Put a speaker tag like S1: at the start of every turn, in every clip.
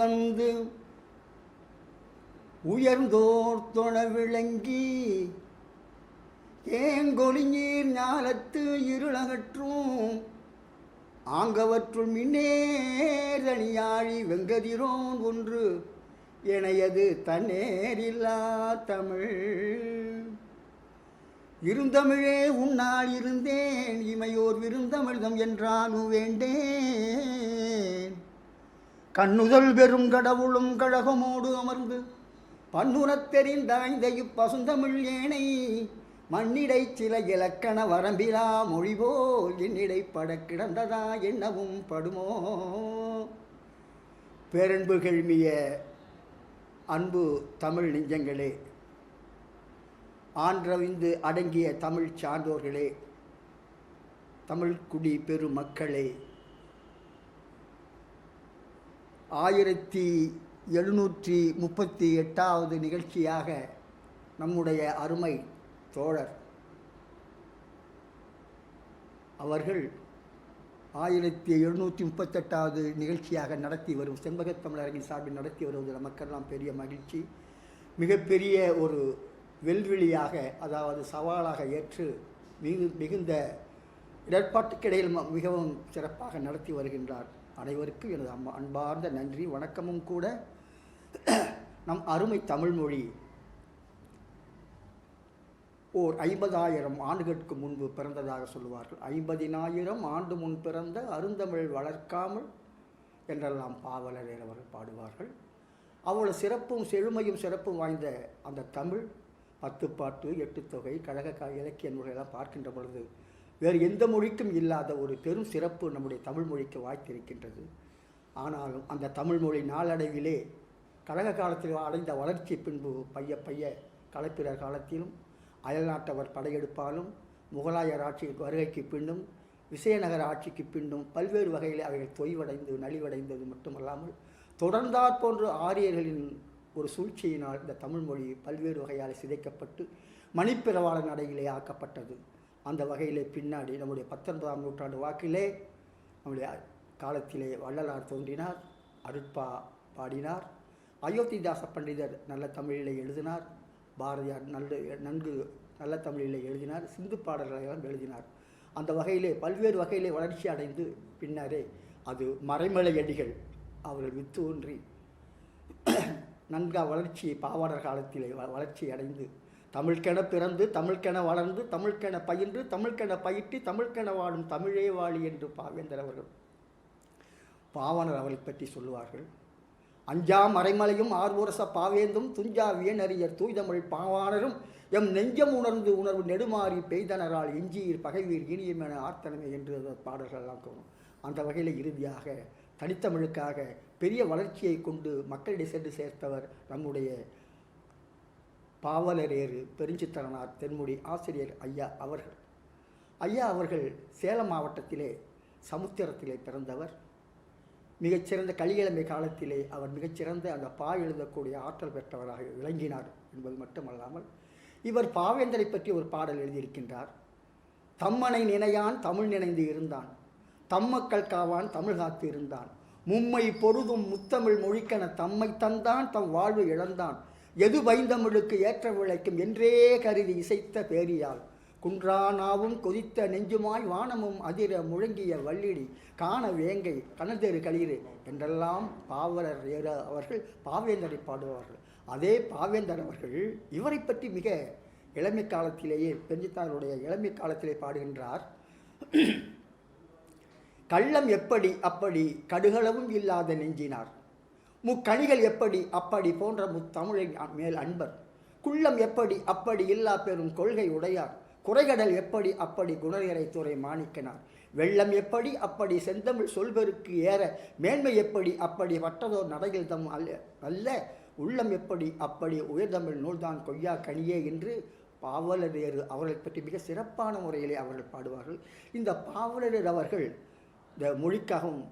S1: வந்து உயர்ந்தோர் தொழ விளங்கி ஏங்கொலிஞீர் ஞாலத்து இருளகற்றும் ஆங்கவற்றுள் மின்னேரணியாழி வெங்கதிரோன் ஒன்று இணையது தன்னேரில்லா தமிழ். இருந்தமிழே உன்னால் இருந்தேன் இமையோர் விருந்தமிழ்தம் என்றானு வேண்டேன். கண்ணுதல் பெரும் கடவுளும் கழகமோடு அமர்ந்து பன்னுரத் தெரிந்தாய்ந்த இப்பசுந்தமிழ் ஏனை மண்ணிடை சில இலக்கண வரம்பிலா மொழிபோல் என்னிடை பட கிடந்ததா என்னவும் படுமோ? பேரன்பு கெழ்மிய அன்பு தமிழ் நெஞ்சங்களே ஆன்றவிந்து அடங்கிய தமிழ் சான்றோர்களே தமிழ்குடி பெருமக்களே. ஆயிரத்தி எழுநூற்றி முப்பத்தி எட்டாவது நிகழ்ச்சியாக நம்முடைய அருமை தோழர் அவர்கள் ஆயிரத்தி எழுநூற்றி முப்பத்தெட்டாவது நிகழ்ச்சியாக நடத்தி வரும் செண்பகத் தமிழரங்கின் சார்பில் நடத்தி வருவது நமக்கெல்லாம் பெரிய மகிழ்ச்சி. மிகப்பெரிய ஒரு வெல்வெளியாக அதாவது சவாலாக ஏற்று மிகு மிகுந்த இடர்பாட்டுக்கிடையில் ம- மிகவும் சிறப்பாக நடத்தி வருகின்றார். அனைவருக்கும் எனது அம்மா அன்பார்ந்த நன்றி வணக்கமும் கூட நம் அருமை தமிழ்மொழி ஓர் ஐம்பதாயிரம் ஆண்டுகளுக்கு முன்பு பிறந்ததாக சொல்லுவார்கள். ஐம்பதினாயிரம் ஆண்டு முன் பிறந்த அருந்தமிழ் வளர்க்காமல் என்றெல்லாம் பாவலரேர் அவர்கள் பாடுவார்கள். அவ்வளவு சிறப்பும் செழுமையும் சிறப்பும் வாய்ந்த அந்த தமிழ் பத்துப்பாட்டு எட்டுத்தொகை கழக இலக்கிய நூல்களெல்லாம் பார்க்கின்ற பொழுது வேறு எந்த மொழிக்கும் இல்லாத ஒரு பெரும் சிறப்பு நம்முடைய தமிழ் மொழிக்கு வாய்த்திருக்கின்றது. ஆனாலும் அந்த தமிழ் மொழி நாளடைவிலே கழக காலத்தில் அடைந்த வளர்ச்சி பின்பு பைய பைய களப்பிரர் காலத்திலும் அயல்நாட்டவர் படையெடுப்பாலும் முகலாயர் ஆட்சி வருகைக்கு பின்னும் விசயநகர ஆட்சிக்கு பின்னும் பல்வேறு வகையில் அவைகள் தொய்வடைந்து நலிவடைந்தது மட்டுமல்லாமல் தொடர்ந்தாற் போன்ற ஆரியர்களின் ஒரு சூழ்ச்சியினால் இந்த தமிழ் மொழி பல்வேறு வகையால் சிதைக்கப்பட்டு மணிப்பிரவாள நடையிலே ஆக்கப்பட்டது. அந்த வகையிலே பின்னாடி நம்முடைய பத்தொன்பதாம் நூற்றாண்டு வாக்கிலே நம்முடைய காலத்திலே வள்ளலார் தோன்றினார் அருட்பா பாடினார் அயோத்திதாச பண்டிதர் நல்ல தமிழிலே எழுதினார் பாரதியார் நல்ல நன்கு நல்ல தமிழிலே எழுதினார் சிந்து பாடல்களை எல்லாம் எழுதினார். அந்த வகையிலே பல்வேறு வகையிலே வளர்ச்சி அடைந்து பின்னரே அது மறைமலை அடிகள் அவர்கள் வித்து ஒன்றி நன்கா வளர்ச்சி பாவாடர் காலத்திலே வ- வளர்ச்சி அடைந்து தமிழ்க்கென பிறந்து தமிழ்க்கென வளர்ந்து தமிழ்க்கென பயின்று தமிழ்க்கென பயிற்றி தமிழ்க்கென வாழும் தமிழே வாழி என்று பாவேந்தர் அவர்கள் பாவனர் அவரை பற்றி சொல்லுவார்கள். அஞ்சா மறைமலையும் ஆர்வரச பாவேந்தும் துஞ்சா வியனறியர் தூய்தமிழ் பாவாணரும் எம் நெஞ்சம் உணர்ந்து உணர்வு நெடுமாறி பெய்தனரால் எஞ்சியீர் பகைவீர் இனியும் என ஆர்த்தனமே என்று அந்த பாடல்கள் எல்லாம் அந்த வகையில் இறுதியாக தனித்தமிழுக்காக பெரிய வளர்ச்சியை கொண்டு மக்களிடையே சென்று சேர்த்தவர் நம்முடைய பாவலரேறு பெருஞ்சித்தரனார் தென்முடி ஆசிரியர் ஐயா அவர்கள். ஐயா அவர்கள் சேலம் மாவட்டத்திலே சமுத்திரத்திலே பிறந்தவர். மிகச்சிறந்த கலியிழமை காலத்திலே அவர் மிகச்சிறந்த அந்த பா எழுதக்கூடிய ஆற்றல் பெற்றவராக விளங்கினார் என்பது மட்டுமல்லாமல் இவர் பாவேந்தரை பற்றி ஒரு பாடல் எழுதியிருக்கின்றார். தம்மனை நினையான் தமிழ் நினைந்து இருந்தான் தம்மக்கள் காவான் தமிழ் காத்து இருந்தான் மும்மை பொருதும் முத்தமிழ் மொழிக்கென தம்மை தந்தான் தம் வாழ்வு இழந்தான் எது வைந்தமிழுக்கு ஏற்ற விளைக்கும் என்றே கருதி இசைத்த பேரியால். குன்றானாவும் கொதித்த நெஞ்சுமாய் வானமும் அதிர முழங்கிய வள்ளிடி காண வேங்கை கனதேறு களிறு என்றெல்லாம் பாவலர் ஏற அவர்கள் பாவேந்தரை பாடுவார்கள். அதே பாவேந்தர் அவர்கள் இவரை பற்றி மிக இளமை காலத்திலேயே பெஞ்சித்தாருடைய இளமை காலத்திலே பாடுகின்றார். கள்ளம் எப்படி அப்படி கடுகளவும் இல்லாத நெஞ்சினார். முக்கணிகள் எப்படி அப்படி போன்ற முத்தமிழின் மேல் அன்பர். குள்ளம் எப்படி அப்படி இல்லா பெரும் கொள்கை உடையார். குறைகடல் எப்படி அப்படி குணநிறை துறை மாணிக்கனார். வெள்ளம் எப்படி அப்படி செந்தமிழ் சொல்பெருக்கு ஏற. மேன்மை எப்படி அப்படி வட்டதோர் நடையில் தம் அல்ல அல்ல. உள்ளம் எப்படி அப்படி உயர்தமிழ் நூல்தான் கொய்யா கனியே என்று பாவலரேறு அவர்களை பற்றி மிக சிறப்பான முறையிலே அவர்கள் பாடுவார்கள். இந்த பாவலரேறு அவர்கள் இந்த மொழிக்காகவும்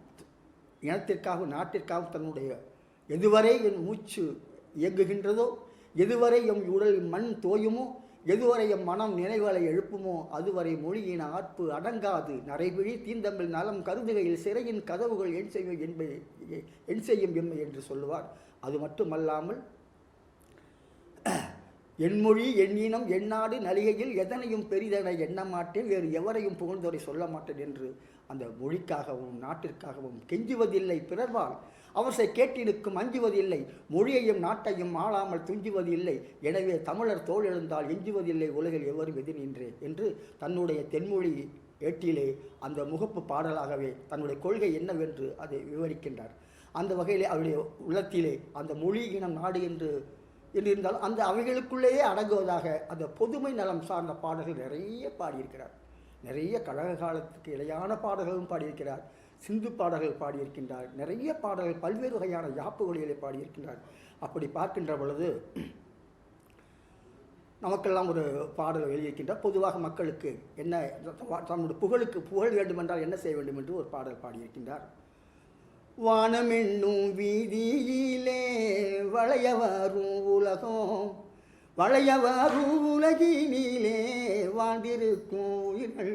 S1: இனத்திற்காகவும் நாட்டிற்காகவும் தன்னுடைய எதுவரை என் மூச்சு இயங்குகின்றதோ எதுவரை எம் உடல் மண் தோயுமோ எதுவரை எம் மனம் நினைவுகளை எழுப்புமோ அதுவரை மொழியின் ஆற்பு அடங்காது. நரைபிழி தீந்தமிழ் நலம் கருதுகையில் சிறையின் கதவுகள் என் செய்யும் என்பை என் செய்யும் எம்மை என்று சொல்லுவார். அது மட்டுமல்லாமல் என் மொழி என் இனம் என் நாடு நலிகையில் எதனையும் பெரிதென எண்ண மாட்டேன் வேறு எவரையும் புகழ்ந்தோரை சொல்ல மாட்டேன் என்று அந்த மொழிக்காகவும் நாட்டிற்காகவும் கெஞ்சுவதில்லை பிறர்வால். அவர்களை கேட்டிருக்கும் அஞ்சுவதில்லை மொழியையும் நாட்டையும் ஆளாமல் துஞ்சுவது இல்லை. எனவே தமிழர் தோல் எழுந்தால் எஞ்சுவதில்லை உலகில் எவரும் எதிரின்றே என்று தன்னுடைய தென்மொழி ஏட்டிலே அந்த முகப்பு பாடலாகவே தன்னுடைய கொள்கை என்னவென்று அதை விவரிக்கின்றார். அந்த வகையிலே அவருடைய உள்ளத்திலே அந்த மொழி இனம் நாடு என்று இருந்தால் இருந்தாலும் அந்த அவைகளுக்குள்ளேயே அடங்குவதாக அந்த பொதுமை நலம் சார்ந்த பாடல்கள் நிறைய பாடியிருக்கிறார். நிறைய கழக காலத்துக்கு இடையான பாடல்களும் பாடியிருக்கிறார். சிந்து பாடல்கள் பாடியிருக்கின்றார். நிறைய பாடல்கள் பல்வேறு வகையான யாப்புகளிலே பாடியிருக்கின்றார். அப்படி பார்க்கின்ற பொழுது நமக்கெல்லாம் ஒரு பாடல் எழுதியிருக்கின்றார் பொதுவாக மக்களுக்கு என்ன தன்னுடைய புகழுக்கு புகழ் வேண்டுமென்றால் என்ன செய்ய வேண்டும் என்று ஒரு பாடல் பாடியிருக்கின்றார். வானமென்னும் வீதியிலே வளைய வரும் உலகம் வளைய வரும் உலகினிலே வாழ்ந்திருக்கும் உயிர்கள்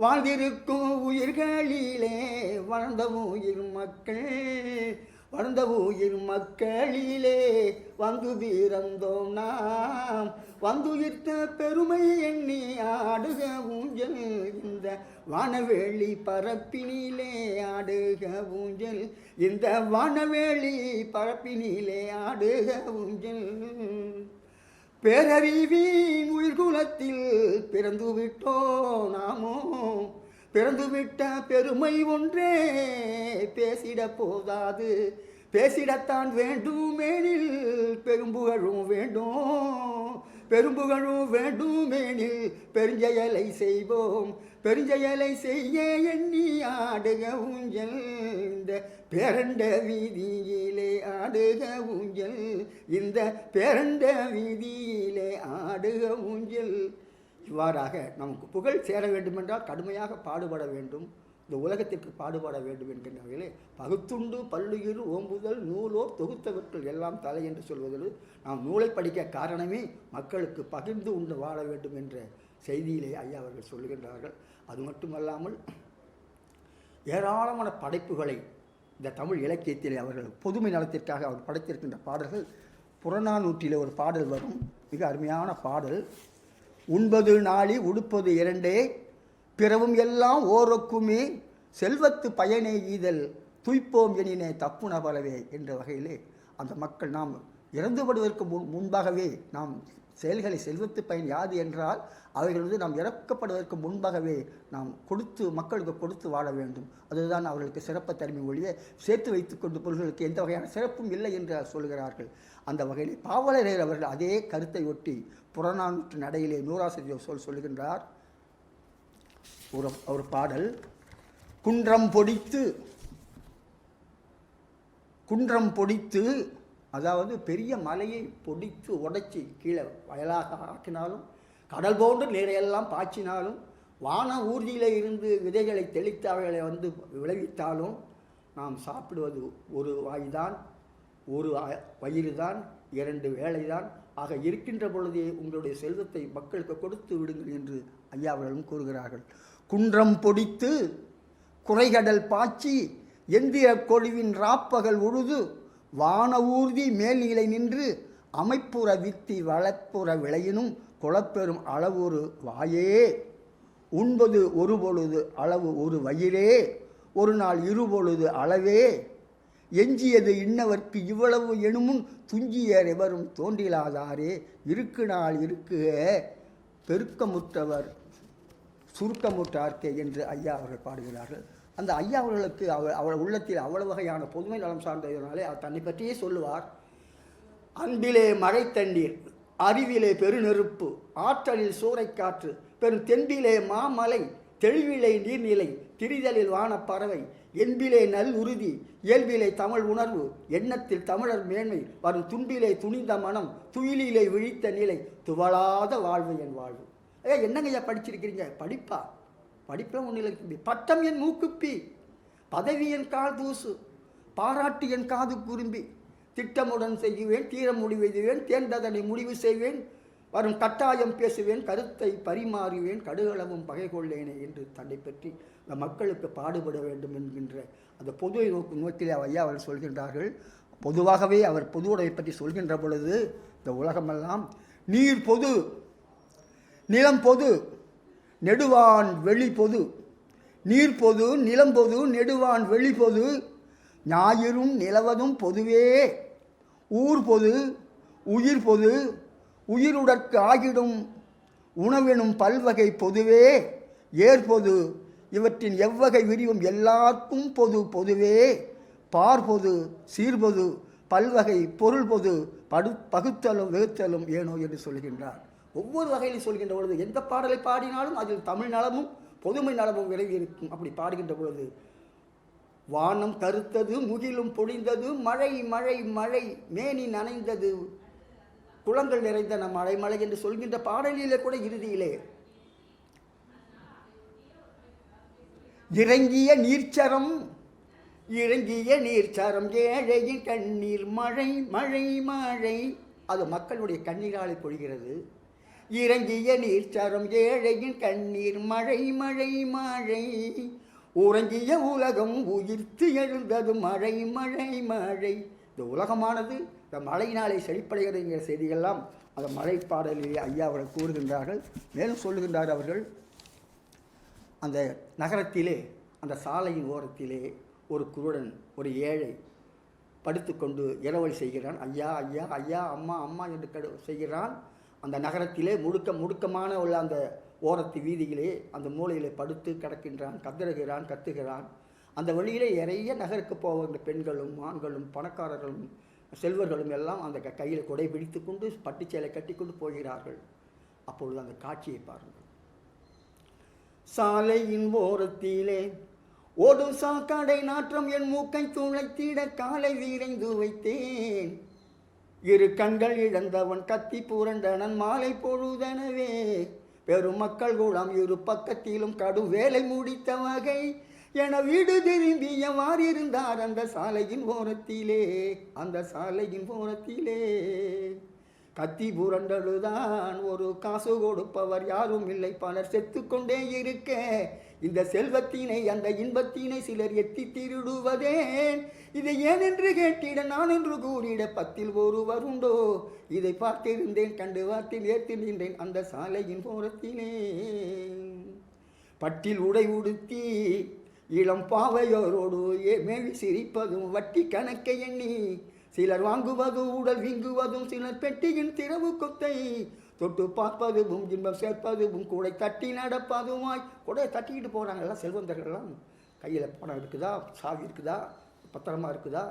S1: வாழ்ந்திருக்கும் உயிர்களிலே வளர்ந்த உயிர் மக்கள் வளர்ந்த உயிர் மக்களிலே வந்து பிறந்தோம் நாம். வந்துயிர்த்த பெருமை எண்ணி ஆடுக ஊஞ்சல் இந்த வானவேளி பரப்பினிலே ஆடுக ஊஞ்சல் இந்த வானவேளி பரப்பினிலே ஆடுக ஊஞ்சல். பேரறிவின் உயிர்குலத்தில் பிறந்து விட்டோம் நாமோ? பிறந்துவிட்ட பெருமை ஒன்றே பேசிட போதாது. பேசிடத்தான் வேண்டுமேனில் பெரும்புகழும் வேண்டும் பெரும்புகழும் வேண்டுமேனில் பெருஞ்செயலை செய்வோம். பெருஞ்செயலை செய்ய எண்ணி ஆடுக ஊஞ்சல். இந்த பேரண்ட வீதியிலே ஆடுக ஊஞ்சல். இந்த பேரண்ட வீதியிலே ஆடுக ஊஞ்சல். இவ்வாறாக நமக்கு புகழ் சேர வேண்டுமென்றால் கடுமையாக பாடுபட வேண்டும். இந்த உலகத்திற்கு பாடுபட வேண்டும் என்கின்ற வகையிலே பகுத்துண்டு பல்லுயிர் ஓம்புதல் நூலோர் தொகுத்தவர்கள் எல்லாம் தலை என்று சொல்வதோடு நாம் நூலை படிக்க காரணமே மக்களுக்கு பகிர்ந்து உண்டு வாழ வேண்டும் என்ற செய்தியிலே ஐயா அவர்கள் சொல்லுகின்றார்கள். அது மட்டுமல்லாமல் ஏராளமான படைப்புகளை இந்த தமிழ் இலக்கியத்திலே அவர்கள் பொதுமை நலத்திற்காக அவர் படைத்திருக்கின்ற பாடல்கள் புறநானூற்றிலே ஒரு பாடல் வரும். மிக அருமையான பாடல். உண்பது நாளி உடுப்பது இரண்டே பிறவும் எல்லாம் ஓரொக்குமே செல்வத்து பயனே ஈதல் துய்ப்போம் எனினே தப்பு பலவே என்ற வகையிலே அந்த மக்கள் நாம் இறந்துபடுவதற்கு முன் முன்பாகவே நாம் செயல்களை செல்வத்து பயன் யாது என்றால் அவைகள் வந்து நாம் இறக்கப்படுவதற்கு முன்பாகவே நாம் கொடுத்து மக்களுக்கு கொடுத்து வாழ வேண்டும். அதுதான் அவர்களுக்கு சிறப்பு தன்மை ஒழிய சேர்த்து வைத்து கொண்டு பொருள்களுக்கு எந்த வகையான சிறப்பும் இல்லை என்று சொல்கிறார்கள். அந்த வகையில் பாவலரேர் அவர்கள் அதே கருத்தை ஒட்டி புறநானூற்று நடையிலே நூறாசிரியர் சொல் சொல்கின்றார். ஒரு ஒரு பாடல். குன்றம் பொடித்து குன்றம் பொடித்து அதாவது பெரிய மலையை பொடித்து உடைச்சி கீழே வயலாக ஆக்கினாலும் கடல் போன்று நீரையெல்லாம் பாய்ச்சினாலும் வான ஊர்தியில் இருந்து விதைகளை தெளித்து அவைகளை வந்து விளைவித்தாலும் நாம் சாப்பிடுவது ஒரு வாய்தான் ஒரு வயிறு தான் இரண்டு வேலைதான் ஆக இருக்கின்ற பொழுதே உங்களுடைய செல்வத்தை மக்களுக்கு கொடுத்து விடுங்கள் என்று ஐயா அவர்களும் கூறுகிறார்கள். குன்றம் பொடித்து குறைகடல் பாய்ச்சி எந்திர கொழுவின் ராப்பகல் உழுது வான ஊர்தி மேல்நிலை நின்று அமைப்புற வித்தி வளப்புற விளையினும் குளப்பெறும் அளவுறு வாயே உண்பது ஒரு பொழுது அளவு ஒரு வயிறே ஒரு நாள் இரு பொழுது அளவே. எஞ்சியது இன்னவர்க்கு இவ்வளவு எனும் துஞ்சியர் எவரும் தோன்றிலாதாரே இருக்கு நாள் இருக்கு பெருக்கமுற்றவர் சுருக்கமுற்றார்க்கே என்று ஐயா அவர்கள் பாடுகிறார்கள். அந்த ஐயா அவர்களுக்கு அவர் அவர் உள்ளத்தில் அவ்வளவு வகையான பொதுமை நலம் சார்ந்ததனாலே அவர் தன்னை பற்றியே சொல்லுவார். அன்பிலே மழை தண்ணீர் அறிவிலே பெருநெருப்பு ஆற்றலில் சூறைக்காற்று பெரும் தென்பிலே மாமலை தெளிவிலே நீர்நிலை திரிதலில் வானப்பறவை என்பிலே நல் உறுதி இயல்பிலே தமிழ் உணர்வு எண்ணத்தில் தமிழர் மேன்மை வரும் துன்பிலே துணிந்த மனம் துயிலிலே விழித்த நிலை துவளாத வாழ்வு என் வாழ்வு. ஏ என்னங்கய்யா படிச்சிருக்கிறீங்க? படிப்பா? படிப்பில் ஒன்றும் இல்லை தம்பி. பட்டம் என் மூக்குப்பி பதவி என் கால் தூசு பாராட்டு என் காது குறும்பி திட்டமுடன் செய்வேன் தீர முடிவு செய்வேன் தேர்ந்ததனை முடிவு செய்வேன் வரும் கட்டாயம் பேசுவேன் கருத்தை பரிமாறுவேன் கடுகளவும் பகை கொள்ளேனே என்று தன்னை பற்றி இந்த மக்களுக்கு பாடுபட வேண்டும் என்கின்ற அந்த பொது நோக்கு நோக்கிலே ஐயா அவர் சொல்கின்றார்கள். பொதுவாகவே அவர் பொது உடையை பற்றி சொல்கின்ற பொழுது இந்த உலகமெல்லாம் நீர் பொது நிலம் பொது நெடுவான் வெளி பொது நீர் பொது நிலம் பொது நெடுவான் வெளி பொது ஞாயிறும் நிலவதும் பொதுவே. ஊர் பொது உயிர் பொது உயிருடற்கு ஆகிடும் உணவெனும் பல்வகை பொதுவே ஏற்பொது இவற்றின் எவ்வகை விரிவும் எல்லாருக்கும் பொது பொதுவே பார்பொது சீர்பொது பல்வகை பொருள் பொது படு பகுத்தலும் வெகுத்தலும் ஏனோ என்று சொல்கின்றார். ஒவ்வொரு வகையிலும் சொல்கின்ற பொழுது எந்த பாடலை பாடினாலும் அதில் தமிழ் நலமும் பொதுமை நலமும் விலகி இருக்கும் அப்படி பாடுகின்ற பொழுது வானம் கருத்தது முகிலும் பொழிந்தது மழை மழை மழை மேனி நனைந்தது. குளங்கள் நிறைந்தன மழை மழை என்று சொல்கின்ற பாடலிலே கூட இறுதியிலே. இறங்கிய நீர்ச்சரம் இறங்கிய நீர்ச்சரம் ஏழையின் கண்ணீர் மழை மழை மழை. அது மக்களுடைய கண்ணீராலை பொழிகிறது. இறங்கிய நீர்ச்சரம் ஏழையின் கண்ணீர் மழை மழை மழை. உறங்கிய உலகம் உயிர்த்து எழுந்தது மழை மழை மழை. இந்த உலகமானது இந்த மழையினாலே செழிப்படைகிறதுங்கிற செய்திகள்லாம் அந்த மழை பாடலிலே ஐயா அவர்கள் கூறுகின்றார்கள். மேலும் சொல்லுகின்றார் அவர்கள் அந்த நகரத்திலே அந்த சாலையின் ஓரத்திலே ஒரு குருடன் ஒரு ஏழை படுத்துக்கொண்டு இரவல் செய்கிறான். ஐயா ஐயா ஐயா அம்மா அம்மா என்று கடு செய்கிறான். அந்த நகரத்திலே முழுக்க முடுக்கமான உள்ள அந்த ஓரத்து வீதியிலே அந்த மூலையிலே படுத்து கிடக்கின்றான் கதறுகிறான் கத்துகிறான். அந்த வழியிலே நிறைய நகருக்கு போவங்க பெண்களும் ஆண்களும் பணக்காரர்களும் செல்வர்களும் எல்லாம் அந்த க- கையில் கொடை பிடித்து கொண்டு பட்டுச்சேலை கட்டிக்கொண்டு போகிறார்கள். அப்பொழுது அந்த காட்சியை பாருங்கள். சாலையின் ஓரத்திலே ஓடும் சாக்காடை நாற்றம் என் மூக்கை துளைத்திட காலை வீரைந்து வைத்தேன். இரு கண்கள் இழந்தவன் கத்தி பூரண்டனன் மாலை பொழுதனவே. பெரும் மக்கள் கூடம் இரு பக்கத்திலும் கடும் வேலை முடித்த வகை என வீடு திரும்பியவாறு இருந்தார் அந்த சாலையின் ஓரத்திலே. அந்த சாலையின் ஓரத்திலே. கத்தி புரண்டழுதான் ஒரு காசு கொடுப்பவர் யாரும் இல்லை. பலர் செத்துக்கொண்டே இருக்க இந்த செல்வத்தினை அந்த இன்பத்தினை சிலர் எத்தி திருடுவதேன். இதை ஏனென்று கேட்டிட நான் என்று கூறிட பத்தில் ஒருவர் உண்டோ? இதை பார்த்திருந்தேன் கண்டு வார்த்தில் ஏற்றி நின்றேன் அந்த சாலையின் ஓரத்திலே. பட்டில் உடை உடுத்தி இளம் பாவையோரோடு ஏ- மேவி சிரிப்பதும் வட்டி கணக்கை எண்ணி சிலர் வாங்குவதும் உடல் வீங்குவதும் சிலர் பெட்டியின் திறவு கொத்தை. தொட்டு பார்ப்பதுவும் இன்பம் சேர்ப்பதுவும் கூடை தட்டி நடப்பதுமாய். கூடையை தட்டிக்கிட்டு போகிறாங்கல்ல செல்வந்தர்கள்லாம் கையில் பணம் இருக்குதா? சாவி இருக்குதா? பத்திரமா இருக்குதா?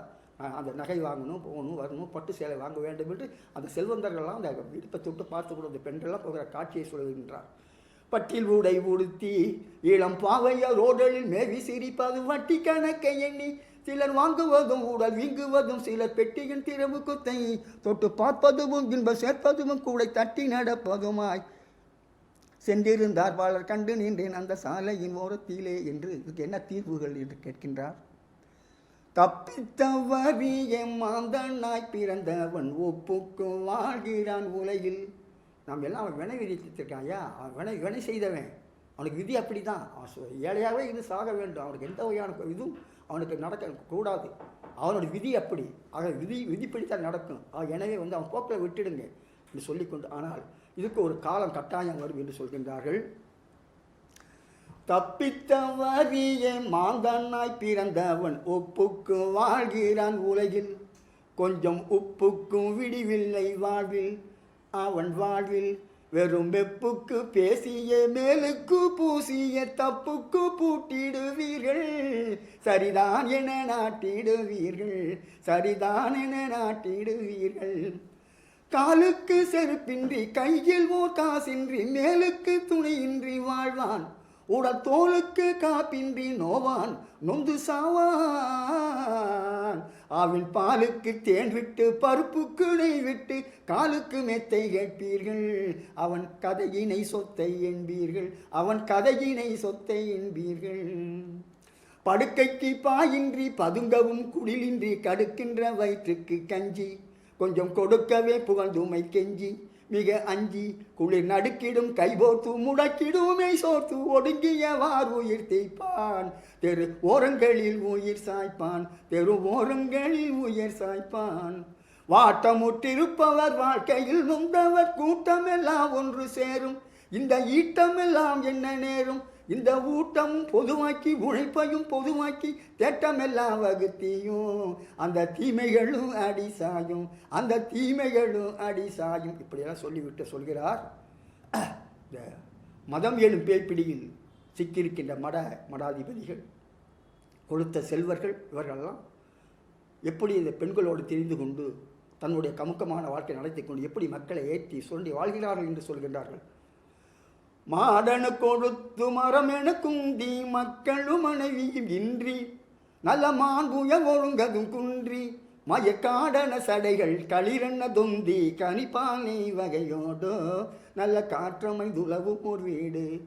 S1: அந்த நகை வாங்கணும் போகணும் வரணும் பட்டு சேலை வாங்க வேண்டும் என்று அந்த செல்வந்தர்கள்லாம் அந்த விடுப்பை தொட்டு பார்த்து கூட அந்த பெண்கள்லாம் போகிற காட்சியை சொல்கின்றார். பட்டில் உடை உடுத்தி இளம் பாவையால் ரோடலில் மேவி சிரிப்பது வட்டி கணக்கை எண்ணி சிலர் வாங்குவதும் உடல் வீங்குவதும் சிலர் பெட்டியின் திறவு குத்தை. தொட்டு பார்ப்பதும் இன்ப சேர்ப்பதும் கூட தட்டி நடப்பதுமாய். சென்றிருந்தார் பலர் கண்டு நின்றேன் அந்த சாலையின் ஓரத்திலே என்று இதுக்கு என்ன தீர்வுகள் என்று கேட்கின்றார். தப்பித்தவறிய மாந்தனாய் பிறந்தவன் ஒப்புக்கு வாழ்கிறான் உலகில். நாம் எல்லாம் அவன் வினை விதித்திருக்கான் ஐயா. அவன் வினை வினை செய்தவன். அவனுக்கு விதி அப்படி தான் அவன் ஏழையாகவே இருந்து சாக வேண்டும். அவனுக்கு எந்த வகையான இதுவும் அவனுக்கு நடக்க கூடாது. அவனோட விதி அப்படி. ஆக விதி விதிப்படித்தான் நடக்கும் எனவே வந்து அவன் போக்கில் விட்டுடுங்க என்று சொல்லிக்கொண்டு ஆனால் இதுக்கு ஒரு காலம் கட்டாயம் வரும் என்று சொல்கின்றார்கள். தப்பித்த வரிய மாந்தனாய் பிறந்தவன் ஒப்புக்கு வாழ்கிறான் உலகில். கொஞ்சம் உப்புக்கும் விடிவில்லை வாழ்வில். அவன் வாழ்வில் வெறும் வெப்புக்கு பேசிய மேலுக்கு பூசிய தப்புக்கு பூட்டிடுவீர்கள். சரிதான் என நாட்டிடுவீர்கள். சரிதான் என நாட்டிடுவீர்கள். காலுக்கு செருப்பின்றி கையில் ஓர் காசின்றி மேலுக்கு துணையின்றி வாழ்வான். உடல் தோலுக்கு காப்பின்றி நோவான் நொந்து சாவான். அவன் பாலுக்கு தேன் விட்டு பருப்புக்கு நெய் விட்டு காலுக்கு மெத்தை கேட்பீர்கள். அவன் கதையினை சொத்தை என்பீர்கள். அவன் கதையினை சொத்தை என்பீர்கள். படுக்கைக்கு பாயின்றி பதுங்கவும் குடிலின்றி கடுக்கின்ற வயிற்றுக்கு கஞ்சி. கொஞ்சம் கொடுக்கவே புகழ்ந்துமை கெஞ்சி. மிக அஞ்சி குளிர் நடுக்கிடும் கைபோர்த்து முடக்கிடுமே சோர்த்து ஒடுங்கிய வார் உயிர் தேய்ப்பான். தெரு ஓரங்களில் உயிர் சாய்ப்பான் தெரு ஓரங்களில் உயிர் சாய்ப்பான். வாட்டமுற்றிருப்பவர் வாழ்க்கையில் முந்தவர் கூட்டமெல்லாம் ஒன்று சேரும். இந்த ஈட்டமெல்லாம் என்ன நேரும்? இந்த ஊட்டம் பொதுவாக்கி உழைப்பையும் பொதுவாக்கி தேட்டமெல்லாம் வகுத்தியும். அந்த தீமைகளும் அடி சாயும் அந்த தீமைகளும் அடி சாயும். இப்படியெல்லாம் சொல்லிவிட்டு சொல்கிறார். இந்த மதம் எனும் பேய்ப்பிடியில் சிக்கியிருக்கின்ற மட மடாதிபதிகள் கொடுத்த செல்வர்கள் இவர்களெல்லாம் எப்படி இந்த பெண்களோடு தெரிந்து கொண்டு தன்னுடைய கமுக்கமான வாழ்க்கை நடத்தி கொண்டு எப்படி மக்களை ஏற்றி சொல்லி வாழ்கிறார்கள் என்று சொல்கின்றார்கள். மாடனு கொடுத்து மரம் எனக்கும் குந்தி மக்களும் மனைவியும் இன்றி நல்ல மாண்புய ஒழுங்கதும் குன்றி மயக்காடன சடைகள் களிரண்ண தொந்தி கனிப்பானை வகையோடோ நல்ல காற்றமைந்துளவும் ஒரு வீடு.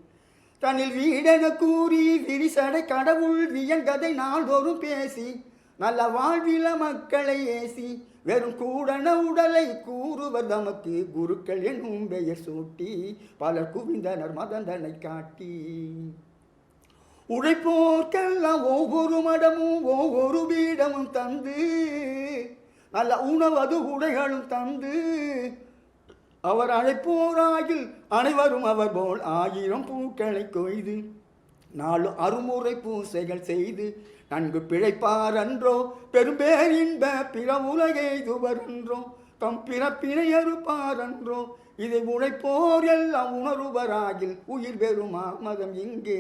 S1: தனில் வீடென கூறி விரிசடை கடவுள் வியங்கதை நாள்தோறும் பேசி நல்ல வாழ்வில மக்களை ஏசி வெறும் கூடன உடலை கூறுவர் தமக்கு குருக்கள் என்னும் பெயர் சூட்டி பலர் குவிந்தனர் மதந்தனை காட்டி. உழைப்போர்க்கெல்லாம் ஒவ்வொரு மடமும் ஒவ்வொரு பீடமும் தந்து நல்ல உணவது உடைகளும் தந்து. அவர் அழைப்போராகில் அனைவரும் அவர் போல் ஆயிரம் பூக்களை கொய்து நாலு அருமுறை பூசைகள் செய்து நன்கு பிழைப்பார் அன்றோ பெரும்பேர் இன்ப பிற உலகை துவரன்றோ தம் பிறப்பினை அறுப்பார் அன்றோ இதை உழைப்போர் எல்லாம் உணர்வராகில் உயிர் பெறுமா மதம் இங்கே.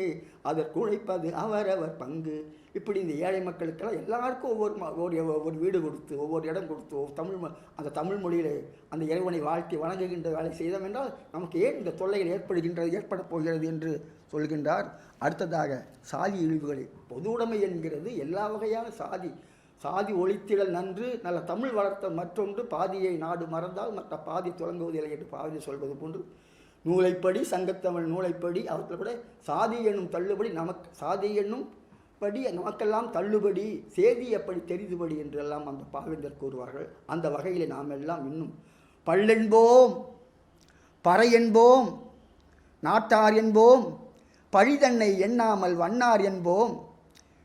S1: அதற்கு உழைப்பது அவரவர் பங்கு. இப்படி இந்த ஏழை மக்களுக்கெல்லாம் எல்லாருக்கும் ஒவ்வொரு ஒவ்வொரு ஒவ்வொரு வீடு கொடுத்து ஒவ்வொரு இடம் கொடுத்து ஒவ்வொரு தமிழ் அந்த தமிழ் மொழியில் அந்த இறைவனை வாழ்த்தி வணங்குகின்ற வேலை செய்தோம் என்றால் நமக்கு ஏன் இந்த தொல்லைகள் ஏற்படுகின்றது ஏற்பட போகிறது என்று சொல்கின்றார். அடுத்ததாக சாதி இழிவுகளை பொது உடைமை என்கிறது எல்லா வகையான சாதி சாதி ஒழித்திடல் நன்று நல்ல தமிழ் வளர்த்த மற்றொன்று பாதியை நாடு மறந்தால் மற்ற பாதி தொடங்குவதில்லை என்று பாதி சொல்வது போன்று நூலைப்படி சங்கத்தமிழ் நூலைப்படி அவற்றில் கூட சாதி என்னும் தள்ளுபடி நமக்கு சாதி என்னும் படி நமக்கெல்லாம் தள்ளுபடி சேதி எப்படி தெரிதுபடி என்றெல்லாம் அந்த பாவேந்தர் கூறுவார்கள். அந்த வகையில் நாம் எல்லாம் இன்னும் பள்ளென்போம் பறை என்போம் நாட்டார் என்போம் பழிதன்னை எண்ணாமல் வண்ணார் என்போம்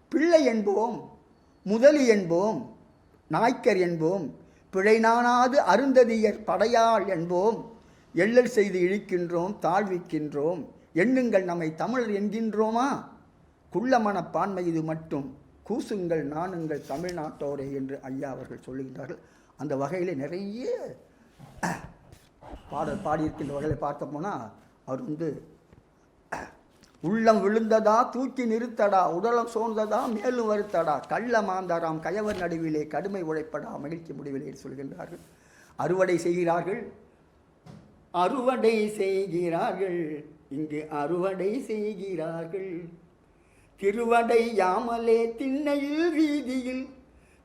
S1: பிள்ளை என்போம் முதலி என்போம் நாய்க்கர் என்போம் பிழை நாணாது அருந்ததியர் படையாள் என்போம். எள்ளல் செய்து இழிக்கின்றோம் தாழ்விக்கின்றோம். எண்ணுங்கள் நம்மை தமிழர் என்கின்றோமா? குள்ள மனப்பான்மை இது மட்டும். கூசுங்கள் நாணுங்கள் தமிழ்நாட்டோரே என்று ஐயா அவர்கள் சொல்லுகின்றார்கள். அந்த வகையில் நிறைய பாடல் பாடியிருக்கின்ற வகையில் பார்த்த போனால் அவர் வந்து உள்ளம் விழுந்ததா தூக்கி நிறுத்தடா உடலம் சோர்ந்ததா மேலும் வருத்தடா. கள்ள மாந்தாராம் கயவர் நடுவிலே கடுமை உழைப்படா மகிழ்ச்சி முடிவிலே என்று சொல்கின்றார்கள். அறுவடை செய்கிறார்கள். அறுவடை செய்கிறார்கள். இங்கு அறுவடை செய்கிறார்கள். திருவடை யாமலே திண்ணையில் வீதியில்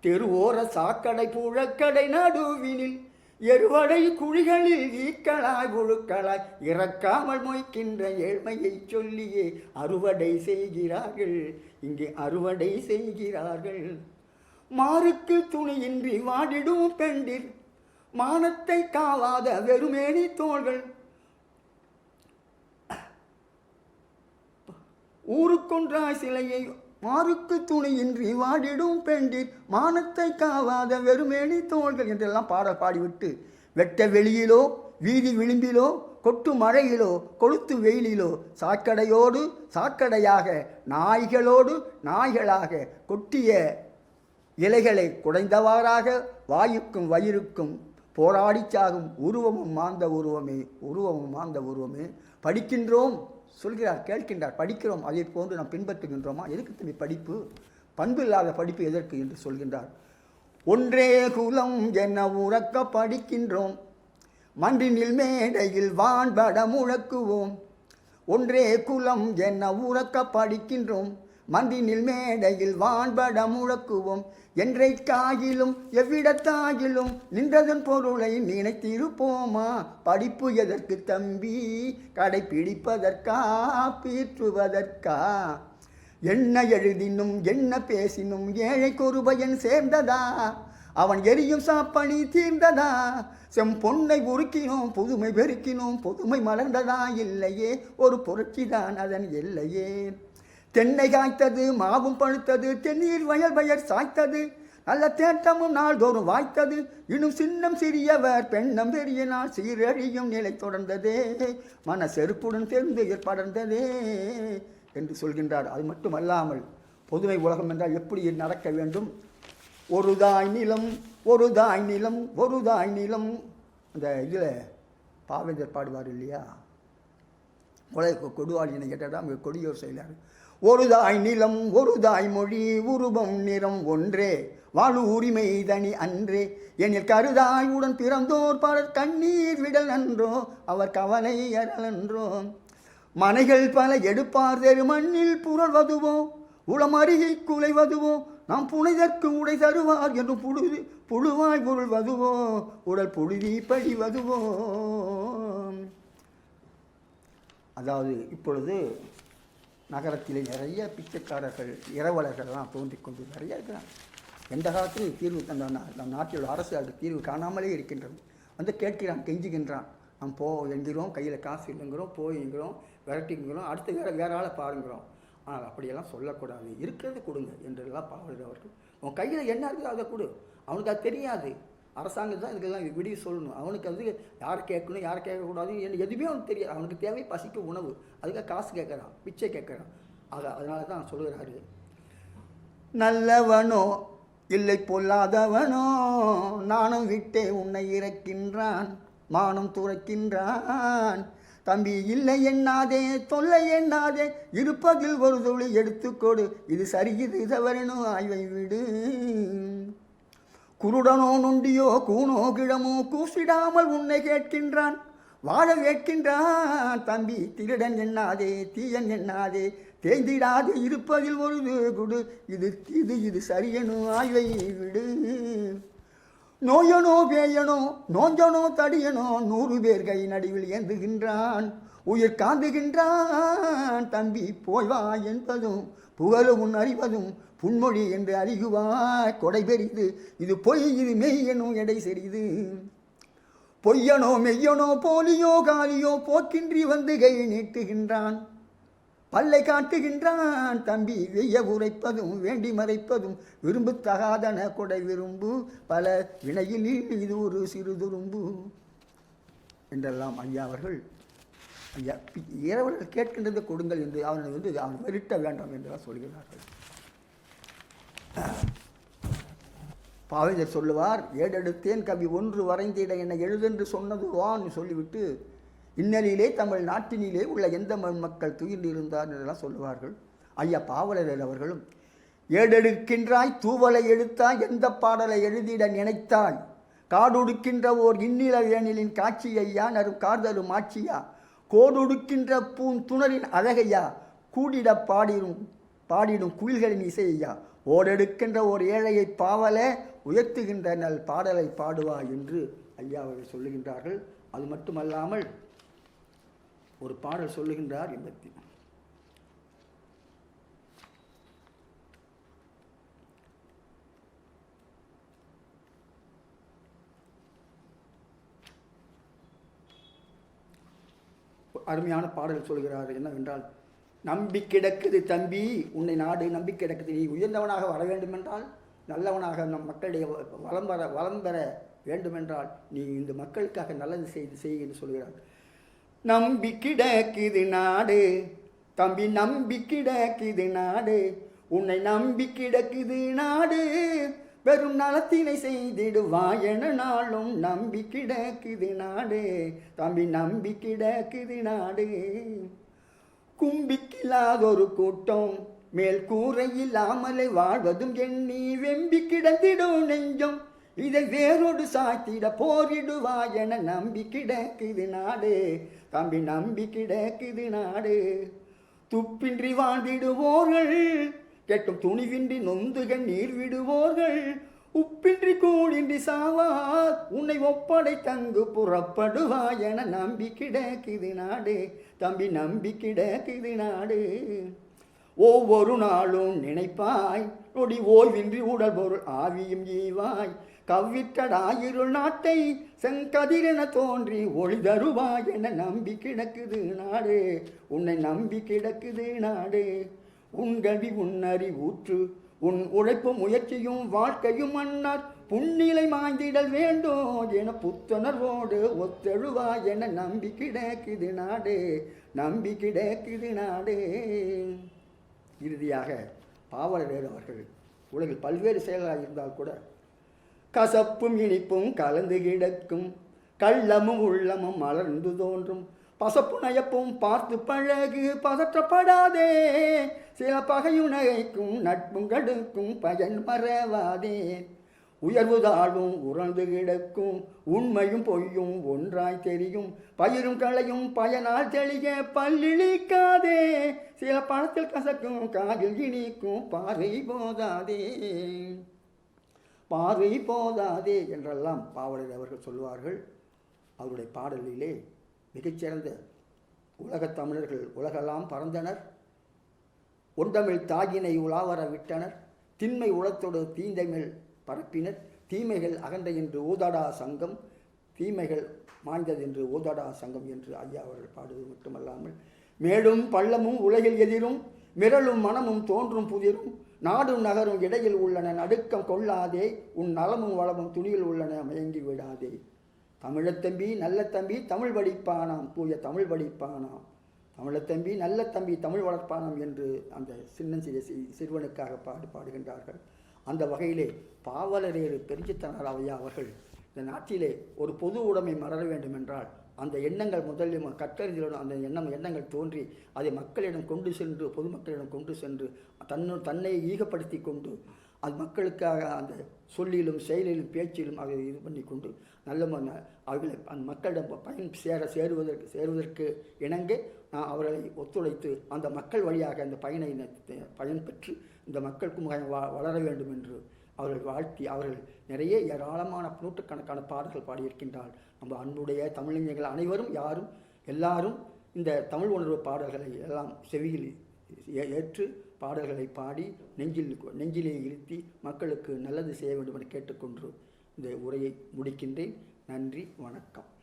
S1: தெருவோர சாக்கடை புழக்கடை நடுவினில் எருவடை குழிகளில் ஈக்களாய் ஒழுக்களாய் இறக்காமல் மொய்க்கின்ற ஏழ்மையை சொல்லியே அறுவடை செய்கிறார்கள். இங்கே அறுவடை செய்கிறார்கள். மாருக்கு துணியின்றி வாடிடும் பெண்டில் மானத்தை காவாத வெறுமேனி தோள்கள். ஊருக்கொன்றாய் சிலையை மாருக்கு துணியின்றி வாடிடும் பெண்டிர் மானத்தை காவாத வெறுமேனி தோள்கள் என்றெல்லாம் பாடல் பாடிவிட்டு வெட்ட வெளியிலோ வீதி விளிம்பிலோ கொட்டு மழையிலோ கொளுத்து வெயிலிலோ சாக்கடையோடு சாக்கடையாக நாய்களோடு நாய்களாக கொட்டிய இலைகளை குடைந்தவாறாக வாயுக்கும் வயிறுக்கும் போராடி சாகும் உருவமும் மாந்த உருவமே உருவமும் மாந்த உருவமே படிக்கின்றோம் சொல்கிறார் கேட்கின்றார் படிக்கிறோம் அதை போன்று நாம் பின்பற்றுகின்றோமா? எதுக்கு தம்பி படிப்பு? பண்பு இல்லாத படிப்பு எதற்கு என்று சொல்கின்றார். ஒன்றே குலம் என உறக்க படிக்கின்றோம். மன்றினில் மேடையில் வான்பட முழக்குவோம். ஒன்றே குலம் என உறக்க படிக்கின்றோம். மந்தினில் மேடையில் வான்பட முழக்குவோம். என்றைக்காகிலும் எவ்விடத்தாகிலும் நின்றதன் பொருளை நினைத்திருப்போமா? படிப்பு எதற்கு தம்பி? கடைப்பிடிப்பதற்கா? பீற்றுவதற்கா? என்ன எழுதினும் என்ன பேசினும் ஏழை கொருபயன் சேர்ந்ததா? அவன் எரியும் சாப்பணி தீர்ந்ததா? செம் பொன்னை உருக்கினோம் புதுமை பெருக்கினோம் புதுமை மலர்ந்ததா? இல்லையே ஒரு புரட்சிதான் அதன் எல்லையே. தென்னை காய்த்தது மாவும் பழுத்தது தென்னீர் வயல் பெயர் சாய்த்தது நல்ல தேட்டமும் நாள்தோறும் வாய்த்தது. இன்னும் சின்னம் சிறியவர் பெண்ணம் பெரிய நாள் சீரழியும் நிலை தொடர்ந்ததே. மன செருப்புடன் சேர்ந்து ஏற்படர்ந்ததே என்று சொல்கின்றார். அது மட்டுமல்லாமல் பொதுமை உலகம் என்றால் எப்படி நடக்க வேண்டும்? ஒரு தாய் நிலம் ஒரு தாய் நிலம் ஒரு தாய் நிலம். அந்த இதில் பாவேந்தர் பாடுவார் இல்லையா? கொலை கொடுவாளினை கேட்டால் அங்கே கொடியோர் செய்கிறார். ஒரு தாய் நிலம் ஒரு தாய் மொழி உருவம் நிறம் ஒன்றே. வாழு உரிமை தனி அன்றே. எனில் கருதாய் உடன் பிறந்தோர் பலர் கண்ணீர் விடல் நன்றோ அவர் கவலை அறலன்றோ மனைகள் பல எடுப்பார் தெரு மண்ணில் புரள்வதுவோ. உளமருகை குலைவதுவோ. நாம் புனைதற்கு உடை தருவார் என்று புழுது புழுவாய் பொருள்வதுவோ உடல் புழுதி படிவதுவோ. அதாவது இப்பொழுது நகரத்தில் நிறைய பிச்சைக்காரர்கள் இரவலர்கள்லாம் தோன்றி கொண்டு நிறைய இருக்கிறாங்க. எந்த காலத்திலும் தீர்வு தந்த நம் நாட்டில் அரசு அதுக்கு தீர்வு காணாமலே இருக்கின்றது. வந்து கேட்கிறான் கெஞ்சுகின்றான். நாம் போ என்கிறோம் கையில் காசு இல்லைங்கிறோம் போய்ங்கிறோம் விரட்டிங்கிறோம் அடுத்து வேற வேற ஆளை பாருங்கிறோம். ஆனால் அப்படியெல்லாம் சொல்லக்கூடாது. இருக்கிறது கொடுங்க என்றெல்லாம் பாவலர் அவர்கள் உன் கையில் என்ன இருக்குதோ அதை கொடு. அவனுக்கு அது தெரியாது. அரசாங்கம் தான் இதுக்கெல்லாம் விடிய சொல்லணும். அவனுக்கு வந்து யார் கேட்கணும் யார் கேட்கக்கூடாது என்ன எதுவுமே அவனுக்கு தெரியாது அவனுக்கு தேவை பசிக்கு உணவு. அதுக்காக காசு கேட்குறான் பிச்சை கேட்குறான். ஆக அதனால தான் சொல்கிறாரு நல்லவனோ இல்லை பொல்லாதவனோ நானும் விட்டே உன்னை இறக்கின்றான் மானம் துறக்கின்றான். தம்பி இல்லை எண்ணாதே தொல்லை எண்ணாதே இருப்பதில் ஒரு துளி எடுத்துக்கொடு. இது சரி இது தவறணும் ஆய்வை விடு. குருடனோ நொண்டியோ கூனோ கிழமோ கூசிடாமல் உன்னை கேட்கின்றான். வாழ கேட்கின்றான். தம்பி திருடன் எண்ணாதே தீயன் எண்ணாதே தேய்ந்திடாது இருப்பதில் ஒரு குடு. இது இது இது சரியனோ ஆய்வை விடு. நோயனோ பேயனோ நோஞ்சனோ தடியனோ நூறு பேர் கை நடுவில் ஏந்துகின்றான். உயிர் காந்துகின்றான். தம்பி போய் வா என்பதும் புகழும் உன் அறிவதும் புன்மொழி என்று அறிகுவாய் கொடை பெரிது. இது பொய் இது மெய் எனும் எடை செறிது. பொய்யனோ மெய்யனோ போலியோ காலியோ போக்கின்றி வந்து கை நீட்டுகின்றான். பல்லை காட்டுகின்றான் தம்பி வெய்ய உரைப்பதும் வேண்டி மறைப்பதும் விரும்பு தகாதன கொடை விரும்பு பல வினையில் இது ஒரு சிறு துரும்பு. என்றெல்லாம் ஐயா அவர்கள் ஐயா பி- இரவர்கள் கேட்கின்றது கொடுங்கள் என்று அவனை வந்து அவன் வெறுட்ட வேண்டாம் என்றெல்லாம் சொல்கிறார்கள். பாவேந்தர் சொல்லுவார் ஏடெடுத்தேன் கவி ஒன்று வரைந்திட என்னை எழுதென்று சொன்னது வான்னு சொல்லிவிட்டு இன்னலிலே தமிழ் நாட்டினிலே உள்ள எந்த மக்கள் துயிலிருந்தார் என்றெல்லாம் சொல்லுவார்கள். ஐயா பாவலரர் அவர்களும் ஏடெடுக்கின்றாய் தூவலை எடுத்தாய் எந்த பாடலை எழுதிட நினைத்தாய்? காடுடுக்கின்ற ஓர் இன்னில வேனிலின் காட்சியையா நரும் கார்தலும் ஆட்சியா? கோடுடுக்கின்ற பூன் துணரின் அழகையா? கூடிட பாடிடும் பாடிடும் குயில்களின் இசையா? ஓடெடுக்கின்ற ஓர் ஏழையை பாவலே உயர்த்துகின்ற நல் பாடலை பாடுவா என்று ஐயா அவர்கள் சொல்லுகின்றார்கள். அது மட்டுமல்லாமல் ஒரு பாடல் சொல்லுகின்றார் எண்பத்தி அருமையான பாடல் சொல்கிறார். என்னவென்றால் நம்பி கிடக்குது தம்பி. உன்னை நாடு நம்பி கிடக்குது. நீ உயர்ந்தவனாக வர வேண்டுமென்றால் நல்லவனாக நம் மக்களுடைய வ- வளம் வர வளம் பெற வேண்டுமென்றால் நீ இந்த மக்களுக்காக நல்லது செய்து செய் என்று சொல்கிறார். நம்பி கிடக்குது நாடு. தம்பி நம்பி கிடக்குது நாடு. உன்னை நம்பி கிடக்குது நாடு. வெறும் நலத்தினை செய்திடுவாய் என நாளும் நம்பி கிடக்குது நாடு. தம்பி நம்பி கிடக்குது நாடு. கும்பிக்கில்லாதொரு கூட்டம். மேல் கூரை இல்லாமலே வாழ்வதும் எண்ணி வெம்பி கிடந்திடும் நெஞ்சம். இதை வேரோடு சாத்திட போரிடுவா என நம்பி கிடக்குது நாடு. தம்பி நம்பி கிடக்குது நாடு. துப்பின்றி வாழ்ந்திடுவோர்கள் கெட்டும் துணிவின்றி நொந்துகள் நீர் விடுவோர்கள் உப்பின்றி கூடின்றி சாவார் உன்னை ஒப்படை தங்கு புறப்படுவா என நம்பி கிடக்குது நாடு. தம்பி நம்பி கிடக்குது நாடு ஒவ்வொரு நாளும் நினைப்பாய் நொடி ஓய்வின்றி உடல் பொருள் ஆவியும் ஈவாய். கவ்விட்டடா நாட்டை செங்கதிரென தோன்றி ஒளி தருவாய் என நம்பி கிடக்குது நாடு. உன்னை நம்பி கிடக்குது நாடு. உன் கவி உன்னறி ஊற்று உன் உழைப்பு முயற்சியும் வாழ்க்கையும் மன்னர். புன்னிலை மாய்ந்திடல் வேண்டும் என புத்துணர்வோடு ஒத்தெழுவா என நம்பி கிடக்குது நாடு நம்பி கிடக்குது நாடு. இறுதியாக பாவலரேர் அவர்கள் உலகில் பல்வேறு செயல்களாக இருந்தால் கூட கசப்பும் இனிப்பும் கலந்து கிடக்கும் கள்ளமும் உள்ளமும் மலர்ந்து தோன்றும் பசப்பு நயப்பும் பார்த்து பழகு பதற்றப்படாதே. சில பகையும் நகைக்கும் நட்பும் கடுக்கும் பயன் மறவாதே. உயர்வு தாழ்வும் உறந்து கிடக்கும். உண்மையும் பொய்யும் ஒன்றாய் தெரியும். பயிரும் களையும் பயனால் தெளிய பல்லிழிக்காதே. சில பணத்தில் கசக்கும் காதில் இனிக்கும் பாறை போதாதே. பார்வை போதாதே என்றெல்லாம் பாவலர் அவர்கள் சொல்லுவார்கள். அவருடைய பாடலிலே மிகச்சிறந்த உலகத் தமிழர்கள் உலகெல்லாம் பறந்தனர். ஒன்றமிழ் தாகினை உலாவர விட்டனர். திண்மை உளத்தோடு தீந்தமிழ் பரப்பினர். தீமைகள் அகன்ற என்று ஊதாடா சங்கம் தீமைகள் மாய்ந்தது என்று ஊதாடா சங்கம் என்று ஐயா அவர்கள் பாடுவது மட்டுமல்லாமல் மேடும் பள்ளமும் உலகில் எதிரும் மிரளும் மனமும் தோன்றும் புதிரும் நாடும் நகரும் இடையில் உள்ளன நடுக்கம் கொள்ளாதே உன் நலமும் வளமும் துணியில் உள்ளன மயங்கி விடாதே. தமிழத்தம்பி நல்ல தம்பி தமிழ் படிப்பானாம் தூய தமிழ் படிப்பானாம் தமிழத்தம்பி நல்ல தம்பி தமிழ் வளர்ப்பானாம் என்று அந்த சின்னஞ்சிறிய சிறுவனுக்காக பாடு பாடுகின்றார்கள். அந்த வகையிலே பாவலரேறு பெருஞ்சித்தனார் ஐயா அவர்கள் இந்த நாட்டிலே ஒரு பொது உடைமை மலர வேண்டும் என்றால் அந்த எண்ணங்கள் முதலில் கற்றறிதலுடன் அந்த எண்ணம் எண்ணங்கள் தோன்றி அதை மக்களிடம் கொண்டு சென்று பொதுமக்களிடம் கொண்டு சென்று தன்னு தன்னை ஈகப்படுத்தி கொண்டு அது மக்களுக்காக அந்த சொல்லிலும் செயலிலும் பேச்சிலும் அதை இது பண்ணி கொண்டு நல்ல அவர்களை அந்த மக்களிடம் பயன் சேர சேருவதற்கு சேருவதற்கு இணங்க நான் அவர்களை ஒத்துழைத்து அந்த மக்கள் வழியாக அந்த பயனை பயன்பெற்று இந்த மக்கள் வ- வ- வளர வேண்டும் என்று அவர்கள் வாழ்த்தி அவர்கள் நிறைய ஏராளமான நூற்றுக்கணக்கான பாடல்கள் பாடியிருக்கின்றால் நம்ம அன்புடைய தமிழிஞர்கள் அனைவரும் யாரும் எல்லாரும் இந்த தமிழ் உணர்வு பாடல்களை எல்லாம் செவியில் ஏற்று பாடல்களை பாடி நெஞ்சில் நெஞ்சிலே இருத்தி மக்களுக்கு நல்லது செய்ய வேண்டும் என கேட்டுக்கொண்டு இந்த உரையை முடிக்கின்றேன். நன்றி வணக்கம்.